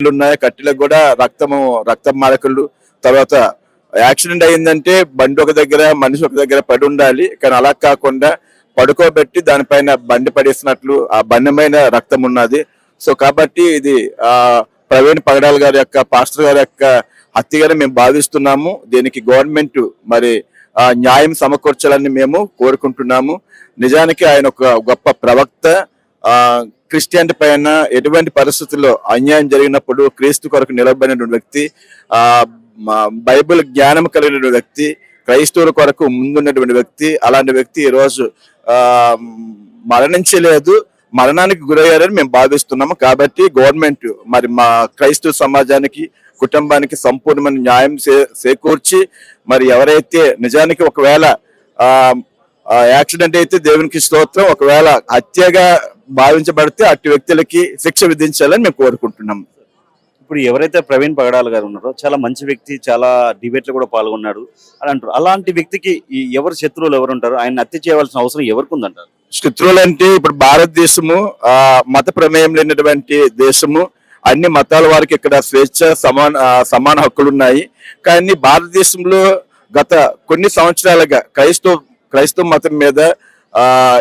కట్టెలు ఉన్నాయి? కట్టెలకు కూడా రక్తము రక్తం మరకలు తర్వాత యాక్సిడెంట్ అయిందంటే బండి ఒక దగ్గర మనిషి ఒక దగ్గర పడి ఉండాలి. కానీ అలా కాకుండా పడుకోబెట్టి దానిపైన బండి పడేసినట్లు ఆ బండిమైన రక్తం ఉన్నది. సో కాబట్టి ఇది ఆ ప్రవీణ్ పగడాల్ గారి యొక్క పాస్టర్ గారి యొక్క హత్యగానే మేము భావిస్తున్నాము దీనికి గవర్నమెంట్ మరి న్యాయం సమకూర్చాలని మేము కోరుకుంటున్నాము. నిజానికి ఆయన ఒక గొప్ప ప్రవక్త. క్రిస్టియానిటీ పైన ఎటువంటి పరిస్థితుల్లో అన్యాయం జరిగినప్పుడు క్రీస్తు కొరకు నిలబడిన వ్యక్తి ఆ బైబిల్ జ్ఞానం కలిగిన వ్యక్తి క్రైస్తవుల కొరకు ముందున్నటువంటి వ్యక్తి అలాంటి వ్యక్తి ఈరోజు ఆ మరణించలేదు మరణానికి గురయ్యారని మేము భావిస్తున్నాము. కాబట్టి గవర్నమెంట్ మరి మా క్రైస్తవ సమాజానికి కుటుంబానికి సంపూర్ణమైన న్యాయం చేకూర్చి మరి ఎవరైతే నిజానికి ఒకవేళ ఆ యాక్సిడెంట్ అయితే దేవునికి స్తోత్రం ఒకవేళ హత్యగా భావించబడితే అట్టి వ్యక్తులకి శిక్ష విధించాలని మేము కోరుకుంటున్నాం. ఇప్పుడు ఎవరైతే ప్రవీణ్ పగడాల్ గారు ఉన్నారో చాలా మంచి వ్యక్తి చాలా డిబేట్లో కూడా పాల్గొన్నాడు అని అంటారు. అలాంటి వ్యక్తికి ఎవరు శత్రువులు ఎవరు ఉంటారు ఆయన హత్య చేయవలసిన అవసరం ఎవరికి ఉందంటారు శత్రువులు అంటే ఇప్పుడు భారతదేశము ఆ మత ప్రమేయం లేనటువంటి దేశము అన్ని మతాల వారికి ఇక్కడ స్వేచ్ఛ సమాన సమాన హక్కులు ఉన్నాయి కానీ భారతదేశంలో గత కొన్ని సంవత్సరాలుగా క్రైస్తవ క్రైస్తవ మతం మీద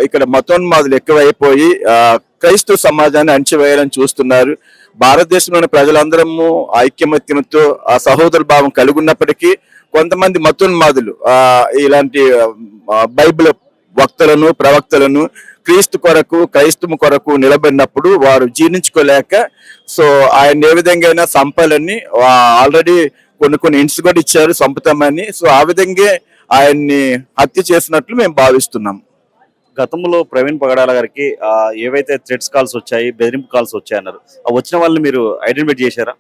ఇక్కడ మతోన్మాదులు ఎక్కువైపోయి క్రైస్తవ సమాజాన్ని అణచివేయాలని చూస్తున్నారు. భారతదేశంలోని ప్రజలందరము ఐక్యమత్యంతో ఆ సహోదర భావం కలిగి ఉన్నప్పటికీ కొంతమంది మతోన్మాదులు ఆ ఇలాంటి బైబిల్ వక్తలను ప్రవక్తలను క్రీస్తు కొరకు క్రైస్తవం కొరకు నిలబడినప్పుడు వారు జీర్ణించుకోలేక సో ఆయన ఏ విధంగా సంపాలని ఆల్రెడీ కొన్ని కొన్ని ఇంట్స్ కూడా ఇచ్చారు సంపుతామని. సో ఆ విధంగా ఆయన్ని హత్య చేసినట్లు మేము భావిస్తున్నాం. గతంలో ప్రవీణ్ పగడాల గారికి ఏవైతే థ్రెడ్స్ కాల్స్ వచ్చాయి బెదిరింపు కాల్స్ వచ్చాయి అన్నారు ఆ వచ్చిన వాళ్ళని మీరు ఐడెంటిఫై చేశారా?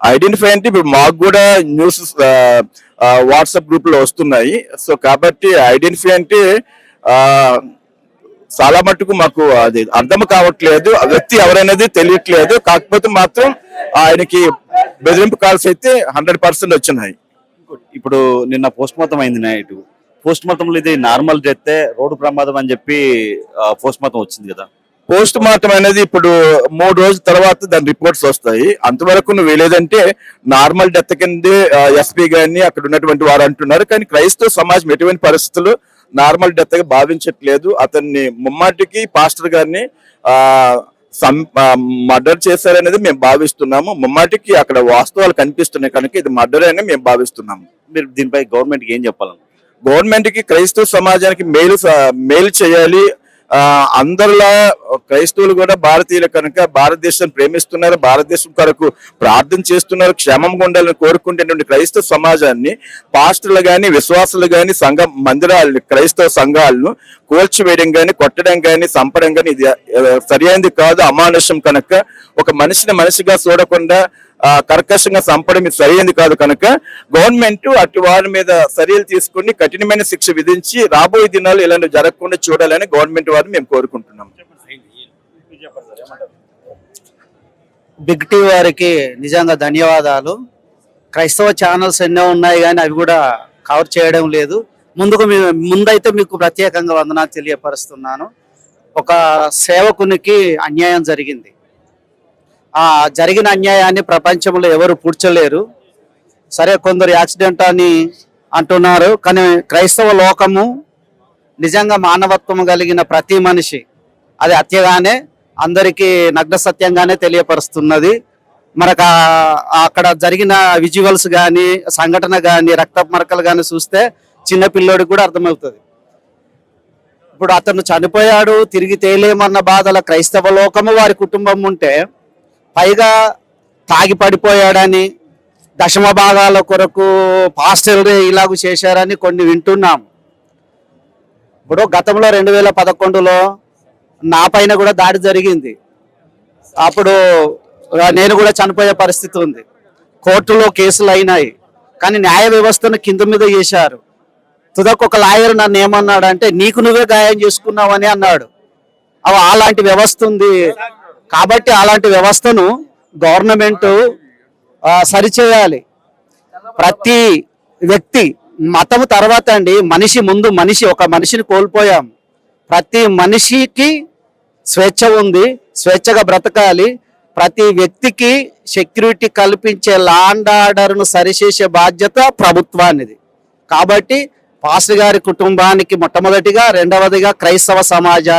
ఐడెంటిఫై అంటే ఇప్పుడు మాకు కూడా న్యూస్ వాట్సాప్ గ్రూప్లో వస్తున్నాయి. సో కాబట్టి ఐడెంటిఫై అంటే ఆ, చాలా మటుకు మాకు అది అర్థం కావట్లేదు. ఆ వ్యక్తి ఎవరనేది తెలియట్లేదు. కాకపోతే మాత్రం ఆయనకి బెదిరింపు కాల్స్ అయితే హండ్రెడ్ పర్సెంట్ వచ్చినాయి. ఇప్పుడు నిన్న పోస్ట్ మార్టం అయింది నైట్ పోస్ట్ మార్టంలో ఇది నార్మల్ డెత్ రోడ్డు ప్రమాదం అని చెప్పి పోస్ట్ మార్టం వచ్చింది కదా. పోస్ట్ మార్టం అనేది ఇప్పుడు మూడు రోజుల తర్వాత దాని రిపోర్ట్స్ వస్తాయి. అంతవరకు నువ్వు లేదంటే నార్మల్ డెత్ కింద ఎస్పీ గారిని అక్కడ ఉన్నటువంటి వారు అంటున్నారు. కానీ క్రైస్తవ సమాజం ఎటువంటి పరిస్థితులు నార్మల్ డెత్గా భావించట్లేదు. అతన్ని ముమ్మాటికి పాస్టర్ గారిని ఆ మర్డర్ చేశారనేది మేము భావిస్తున్నాము. ముమ్మాటికి అక్కడ వాస్తవాలు కనిపిస్తున్నాయి కనుక ఇది మర్డర్ అని మేము భావిస్తున్నాము. మీరు దీనిపై గవర్నమెంట్కి ఏం చెప్పాలను గవర్నమెంట్కి క్రైస్తవ సమాజానికి మేలు మేలు చేయాలి. అందరిలా క్రైస్తవులు కూడా భారతీయులు కనుక భారతదేశం ప్రేమిస్తున్నారు భారతదేశం కొరకు ప్రార్థన చేస్తున్నారు క్షేమంగా ఉండాలని కోరుకుంటున్నటువంటి క్రైస్తవ సమాజాన్ని పాస్టర్లు కానీ విశ్వాసులు కానీ సంఘ మందిరాలని క్రైస్తవ సంఘాలను కూల్చివేయడం కానీ కొట్టడం కానీ చంపడం కానీ ఇది సరి సరైనది కాదు అమానుషం కనుక ఒక మనిషిని మనిషిగా చూడకుండా కర్కశంగా చంపడం ఇది సరైనది కాదు కనుక గవర్నమెంట్ అటు వారి మీద చర్యలు తీసుకుని కఠినమైన శిక్ష విధించి రాబోయే దినాలు ఇలాంటివి జరగకుండా చూడాలని గవర్నమెంట్ వారిని మేము కోరుకుంటున్నాం. బిగ్ టీ వారికి నిజంగా ధన్యవాదాలు. క్రైస్తవ ఛానల్స్ ఎన్నో ఉన్నాయి కానీ అవి కూడా కవర్ చేయడం లేదు. ముందుకు ముందైతే మీకు ప్రత్యేకంగా వందనాలు తెలియపరుస్తున్నాను. ఒక సేవకునికి అన్యాయం జరిగింది. ఆ జరిగిన అన్యాయాన్ని ప్రపంచంలో ఎవరు పూడ్చలేరు. సరే కొందరు యాక్సిడెంట్ అని అంటున్నారు కానీ క్రైస్తవ లోకము నిజంగా మానవత్వం కలిగిన ప్రతి మనిషి అది హత్యగానే అందరికీ నగ్న సత్యంగానే తెలియపరుస్తున్నది. మనకు అక్కడ జరిగిన విజువల్స్ కానీ సంఘటన కానీ రక్త మరకలు కానీ చూస్తే చిన్న పిల్లోడికి కూడా అర్థమవుతుంది. ఇప్పుడు అతను చనిపోయాడు తిరిగి తేలేమన్న బాధల క్రైస్తవ లోకము వారి కుటుంబం ఉంటే పైగా తాగి పడిపోయాడని దశమ భాగాల కొరకు పాస్టర్లు ఇలాగ చేశారని కొన్ని వింటున్నాం. ఇప్పుడు గతంలో రెండు వేల పదకొండులో నా పైన కూడా దాడి జరిగింది. అప్పుడు నేను కూడా చనిపోయే పరిస్థితి ఉంది. కోర్టులో కేసులు అయినాయి. కానీ న్యాయ వ్యవస్థను కింద మీద చేశారు తుదకు ఒక లాయర్ నన్ను ఏమన్నాడు అంటే నీకు నువ్వే గాయం చేసుకున్నావని అన్నాడు. అవి అలాంటి వ్యవస్థ ఉంది. కాబట్టి అలాంటి వ్యవస్థను గవర్నమెంట్ సరిచేయాలి. ప్రతి వ్యక్తి మతము తర్వాత అండి మనిషి ముందు మనిషి ఒక మనిషిని కోల్పోయాం. ప్రతి మనిషికి స్వేచ్ఛ ఉంది స్వేచ్ఛగా బ్రతకాలి. ప్రతి వ్యక్తికి సెక్యూరిటీ కల్పించే లాండ్ ఆర్డర్ను సరిచేసే బాధ్యత ప్రభుత్వానిది. కాబట్టి పాస్టర్ గారి కుటుంబానికి మొట్టమొదటిగా రెండవదిగా క్రైస్తవ సమాజానికి